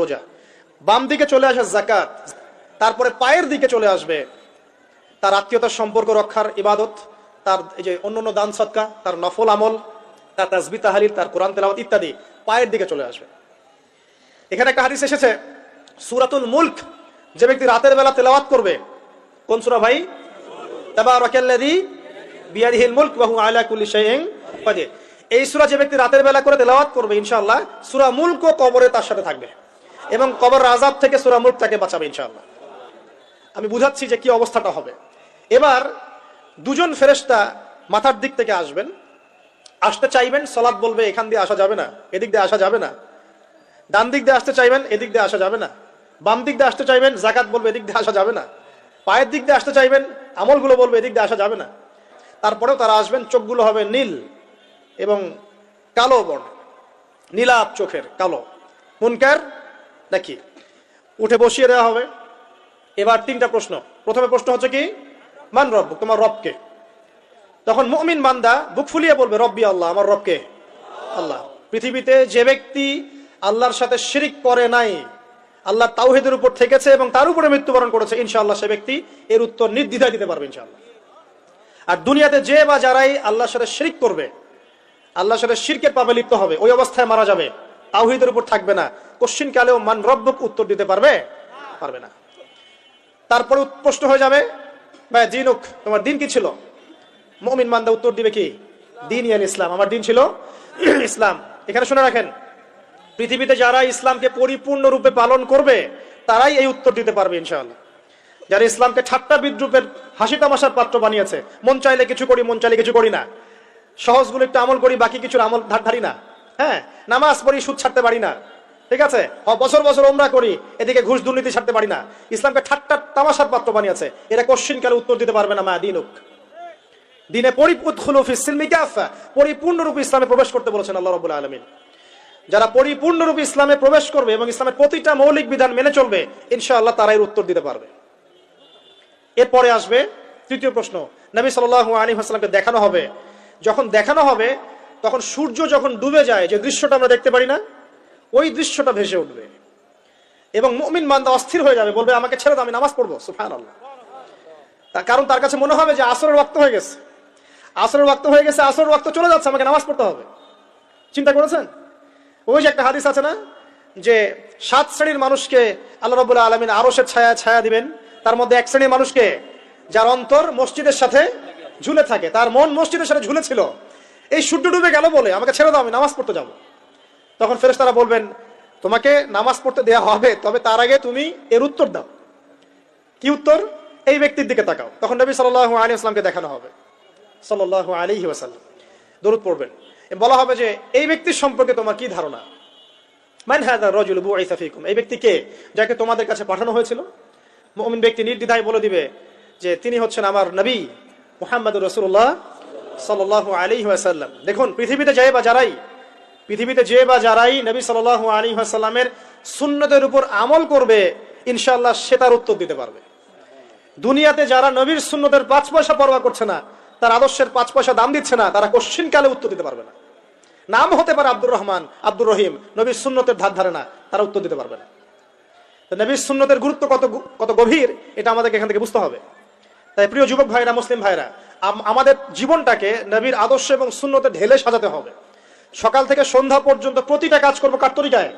রোজা। বাম দিকে চলে আসে জাকাত তারপরে পায়ের দিকে চলে আসবে তার আত্মীয়তার সম্পর্ক রক্ষার ইবাদত, তার এই যে অন্য অন্য দান সৎকা, তার নফল আমল, তার তাজবি তাহালিল, তার কোরআন তেলাওয়াত ইত্যাদি পায়ের দিকে চলে আসবে। এখানে একটা হাদিস এসেছে, সুরাতুল মুলক, যে ব্যক্তি রাতের বেলা তেলাওয়াত করবে, কোন সুরা ভাই? এই সুরা যে ব্যক্তি রাতের বেলা করে তেলাওয়াত করবে, ইনশাআল্লাহ, সুরা মুলক কবরে তার সাথে থাকবে। এবং কবর আযাব থেকে সূরা মুলক তাকে বাঁচাবে ইনশাআল্লাহ। আমি বুঝাচ্ছি যে কি অবস্থাটা হবে। এবার দুজন ফেরেশতা মাথার দিক থেকে আসবেন। আসতে চাইবেন সলাদ বলবে, এখান দিয়ে আসা যাবে না, এদিক দিয়ে আসা যাবে না। ডান দিক দিয়ে আসতে চাইবেন, এদিক দিয়ে আসা যাবে না। বাম দিক দিয়ে আসতে চাইবেন জাকাত বলবে, এদিক দিয়ে আসা যাবে না। পায়ের দিক দিয়ে আসতে চাইবেন, আমলগুলো বলবে, এদিক দিয়ে আসা যাবে না। তারপরেও তারা আসবেন, চোখগুলো হবে নীল এবং কালো বর্ণ নীলাপ চোখের, কালো। মুনকার নাকি উঠে বসিয়ে দেওয়া হবে। এবার তিনটা প্রশ্ন। প্রথমে প্রশ্ন হচ্ছে কি? মান রব, তোমার রবকে। তখন মুমিন বান্দা বুক ফুলিয়ে বলবে, রব্বি আল্লাহ, আমার রবকে। আল্লাহ। পৃথিবীতে যে ব্যক্তি আল্লাহর সাথে শিরিক করে নাই, আল্লাহ তাওহিদের উপর থেকেছে এবং তার উপরে মৃত্যুবরণ করেছে, ইনশাআল্লাহ সে ব্যক্তি এর উত্তর নির্দ্বিধায় দিতে পারবে, ইনশাআল্লাহ। আর দুনিয়াতে যে বা যারাই আল্লাহর সাথে শিরিক করবে, আল্লাহর সাথে শিরকের পাবে লিপ্ত হবে, ওই অবস্থায় মারা যাবে। তাওহিদের উপর থাকবে না। কোশ্চিন কালেও মান রব্বক উত্তর দিতে পারবে? পারবে না। তারপরে প্রশ্ন হয়ে যাবে, ভাই দিনুক তোমার দিন কি ছিল? মমিন মান্দা উত্তর দিবে কি? দিন ইয়ান ইসলাম। আমার দিন ছিল ইসলাম। এখানে শুনে রাখেন, পৃথিবীতে যারা ইসলামকে পরিপূর্ণ রূপে পালন করবে, তারাই এই উত্তর দিতে পারবে ইনশাআল্লাহ। যারা ইসলামকে ঠাট্টা বিদ্রুপের হাসি তামাশার পাত্র বানিয়েছে, মন চাইলে কিছু করি, মন চাইলে কিছু করি না। সহজগুলো একটু আমল করি, বাকি কিছুর আমল ধার ধারি না। হ্যাঁ নামাজ পড়ি, সুদ ছাড়তে পারি না। ঠিক আছে? বছর বছর ওমরা করি, এদিকে ঘুষ দুর্নীতি ছাড়তে পারি না। ইসলামকে ঠাট্টা তামাশার পাত্র বানিয়েছে। এরা কোশ্চিন কালে উত্তর দিতে পারবে না, মা দিনে পরিপূর্ণরূপে ইসলামে প্রবেশ করতে বলেছেন আল্লাহ রবুল আলমিন। যারা পরিপূর্ণরূপে ইসলামে প্রবেশ করবে এবং ইসলামের প্রতিটা মৌলিক বিধান মেনে চলবে, ইনশাআল্লাহ তারাই উত্তর দিতে পারবে। এরপরে আসবে তৃতীয় প্রশ্ন। নবী সাল আলী হাসলামকে দেখানো হবে। যখন দেখানো হবে তখন সূর্য যখন ডুবে যায়, যে দৃশ্যটা আমরা দেখতে পারি না, ওই দৃশ্যটা ভেসে উঠবে। এবং মুমিন মান্দা অস্থির হয়ে যাবে, বলবে, আমাকে ছেড়ে দাও, আমি নামাজ পড়ব। সুফান আল্লাহ তার কারণ তার কাছে মনে হবে যে আসরের ওয়াক্ত হয়ে গেছে। আসরের ওয়াক্ত হয়ে গেছে, আসরের ওয়াক্ত চলে যাচ্ছে, আমাকে নামাজ পড়তে হবে। চিন্তা করেছেন? ওই যে একটা হাদিস আছে না, যে সাত শ্রেণির মানুষকে আল্লাহ রবুল্লাহ আলমিন আরসের ছায়া ছায়া দিবেন। তার মধ্যে এক শ্রেণির মানুষকে, যার অন্তর মসজিদের সাথে ঝুলে থাকে, তার মন মসজিদের সাথে ঝুলে ছিল এই সূর্য ডুবে গেল বলে, আমাকে ছেড়ে দাও, আমি নামাজ পড়তে যাব। তখন ফেরেস তারা বলবেন, তোমাকে নামাজ পড়তে দেওয়া হবে, তবে তার আগে তুমি এর উত্তর দাও। কি উত্তর? এই ব্যক্তির দিকে তাকাও। তখন নবী সাল আলী আসলামকে দেখানো হবে। সাল আলী ওয়াসাল্লাম। দরুদ পড়বেন। বলা হবে যে, এই ব্যক্তির সম্পর্কে তোমার কি ধারণা? মান হাদা রজুল বুআইসা ফিকুম। এই ব্যক্তি কে? যাকে তোমাদের কাছে পাঠানো হয়েছিল? ব্যক্তি নির্দ্বিধায় বলে দিবে যে, তিনি হচ্ছেন আমার নবী মোহাম্মদ রাসূলুল্লাহ সাল্লাল্লাহু আলাইহি ওয়াসাল্লাম। দেখুন, পৃথিবীতে যে বা যারাই, পৃথিবীতে যে বা যারাই নবী সাল্লাল্লাহু আলাইহি ওয়াসাল্লামের সুন্নতের উপর আমল করবে, ইনশাআল্লাহ সে তার উত্তর দিতে পারবে। দুনিয়াতে যারা নবীর সুন্নতের পাঁচ পয়সা পরোয়া করছে না, তার আদর্শের পাঁচ পয়সা দাম দিচ্ছে না, তারা কোশ্চিন কালে উত্তর দিতে পারবে না। নাম হতে পারে আব্দুর রহমান, আব্দুর রহিম, নবীর সুন্নতের ধার ধারে না, তারা উত্তর দিতে পারবে না। নবীর সুন্নতের গুরুত্ব কত কত গভীর, এটা আমাদেরকে এখান থেকে বুঝতে হবে। তাই প্রিয় যুবক ভাইরা, মুসলিম ভাইরা আমাদের জীবনটাকে নবীর আদর্শ এবং শূন্যতে ঢেলে সাজাতে হবে। সকাল থেকে সন্ধ্যা পর্যন্ত প্রতিটা কাজ করব কার তরিকায়?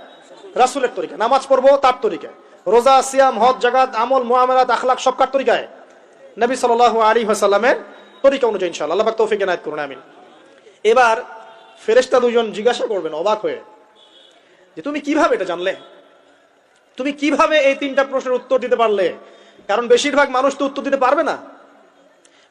রাসুলের তরিকা নামাজ পড়ব তার তরিকায়। রোজা, সিয়াম, হজ জাগাত আমল মোহামেরাত আখলাক সব কার তরিকায়? নবী সাল আলী হাসাল্লামের তরিকা অনুযায়ী ইনশাল্লাহ আল্লাহ তৌফিক এনায়েত করুন, আমিন। এবার ফেরেশতা দুজন জিজ্ঞাসা করবেন, অবাক হয়ে, যে তুমি কীভাবে এটা জানলে? তুমি কীভাবে এই তিনটা প্রশ্নের উত্তর দিতে পারলে? কারণ বেশিরভাগ মানুষ তো উত্তর দিতে পারবে না।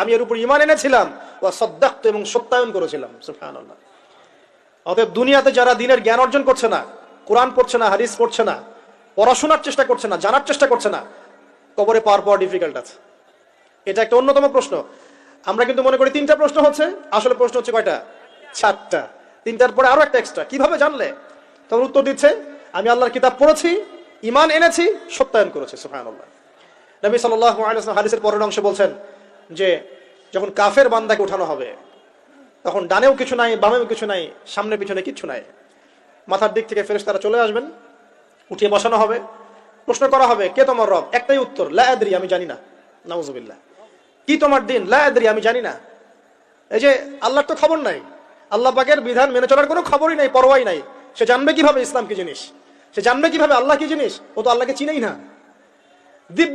আমি এর উপর ইমান এনেছিলাম এবং সত্যায়ন করেছিলাম। সুবহানাল্লাহ। অতএব দুনিয়াতে যারা দিনের জ্ঞান অর্জন করছে না, কোরআন পড়ছে না, হাদিস পড়ছে না, পড়াশোনার চেষ্টা করছে না, জানার চেষ্টা করছে না, কবরে পাওয়ার পাওয়া ডিফিকাল্ট আছে। এটা একটা অন্যতম প্রশ্ন। আমরা কিন্তু মনে করি তিনটা প্রশ্ন হচ্ছে, আসলে প্রশ্ন হচ্ছে কয়টা? চারটা। তিনটার পরে আরও একটা এক্সট্রা কীভাবে জানলে? তখন উত্তর দিচ্ছে, আমি আল্লাহর কিতাব পড়েছি ইমান এনেছি, সত্যায়ন করেছি সুফায়নুল্লাহ নবী সাল্লাহ হাদিসের পরের অংশে বলছেন যে, যখন কাফের বান্দাকে উঠানো হবে, তখন ডানেও কিছু নাই, বামেও কিছু নাই, সামনে পিছনে কিছু নাই। মাথার দিক থেকে ফেরেস তারা চলে আসবেন, উঠিয়ে বসানো হবে। প্রশ্ন করা হবে, কে তোমার রব? একটাই উত্তর লায়াদ্রি আমি জানি না। নাউজুবিল্লাহ। কি তোমার দিন? লায়াদ্রি আমি জানি না। এই যে, আল্লাহর তো খবর নাই। আল্লাহ পাকের বিধান মেনে চলার কোনো খবরই নাই, পরোয়াই নাই। সে জানবে কীভাবে ইসলাম কি জিনিস? সে জানবে কীভাবে আল্লাহ কি জিনিস? ও তো আল্লাহকে চিনেই না। দিব্য